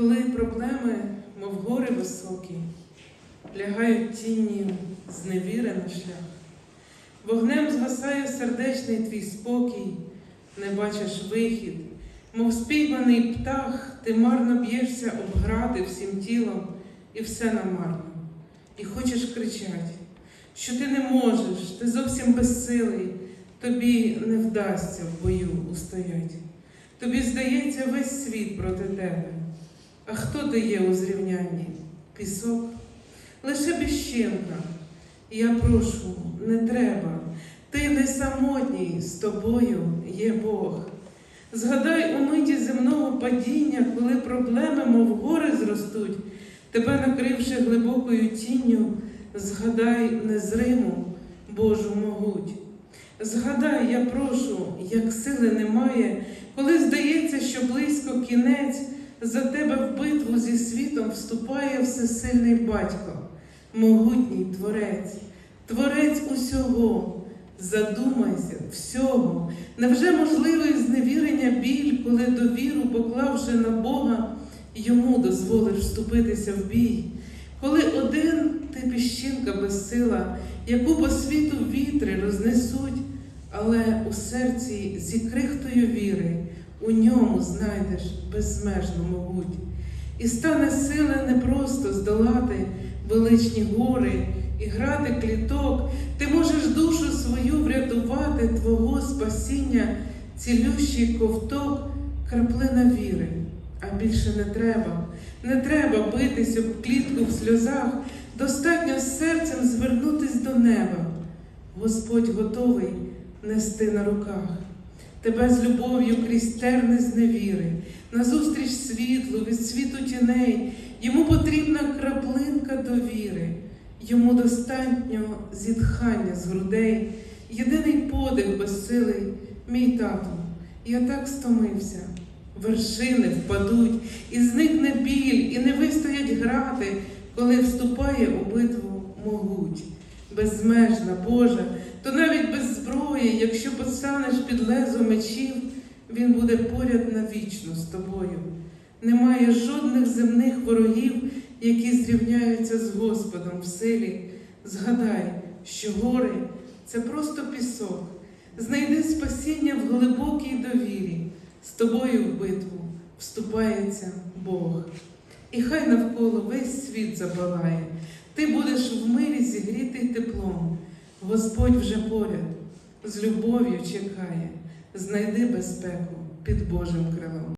Коли проблеми, мов гори високі, лягають тіні зневіри на шлях, вогнем згасає сердечний твій спокій, не бачиш вихід, мов спійманий птах, ти марно б'єшся об гради всім тілом, і все намарно. І хочеш кричать, що ти не можеш, ти зовсім безсилий, тобі не вдасться в бою устоять. Тобі здається весь світ проти тебе. А хто ти є у зрівнянні? Пісок? Лише біщинка. Я прошу, не треба. Ти не самотній, з тобою є Бог. Згадай у миті земного падіння, коли проблеми, мов гори зростуть, тебе накривши глибокою тінню, згадай незриму Божу могуть. Згадай, я прошу, як сили немає, коли здається, що близько кінець, за тебе в битву зі світом вступає всесильний батько, могутній творець, творець усього. Задумайся всього. Невже можливий зневірення біль, коли довіру, поклавши на Бога, йому дозволиш вступитися в бій? Коли один ти піщинка безсила, яку по світу вітри рознесуть, але у серці зі крихтою віри у ньому знайдеш безмежну могуть. І стане сили не просто здолати величні гори і грати кліток, ти можеш душу свою врятувати Твого спасіння, цілющий ковток, краплина віри. А більше не треба, не треба битись об клітку в сльозах, достатньо серцем звернутись до неба. Господь готовий нести на руках. Тебе з любов'ю крізь терни зневіри, назустріч світлу від світу тіней, йому потрібна краплинка довіри, йому достатньо зітхання з грудей, єдиний подих безсилий, мій тату, я так стомився. Вершини впадуть, і зникне біль, і не вистоять грати, коли вступає у битву могуть. Безмежна Божа, то навіть без зброї, якщо постанеш під лезо мечів, він буде поряд навічно з тобою. Немає жодних земних ворогів, які зрівняються з Господом в силі. Згадай, що гори це просто пісок. Знайди спасіння в глибокій довірі. З тобою в битву вступається Бог. І хай навколо весь світ запалає. Ти будеш в мирі зігрітий теплом. Господь вже поряд, з любов'ю чекає, знайди безпеку під Божим крилом.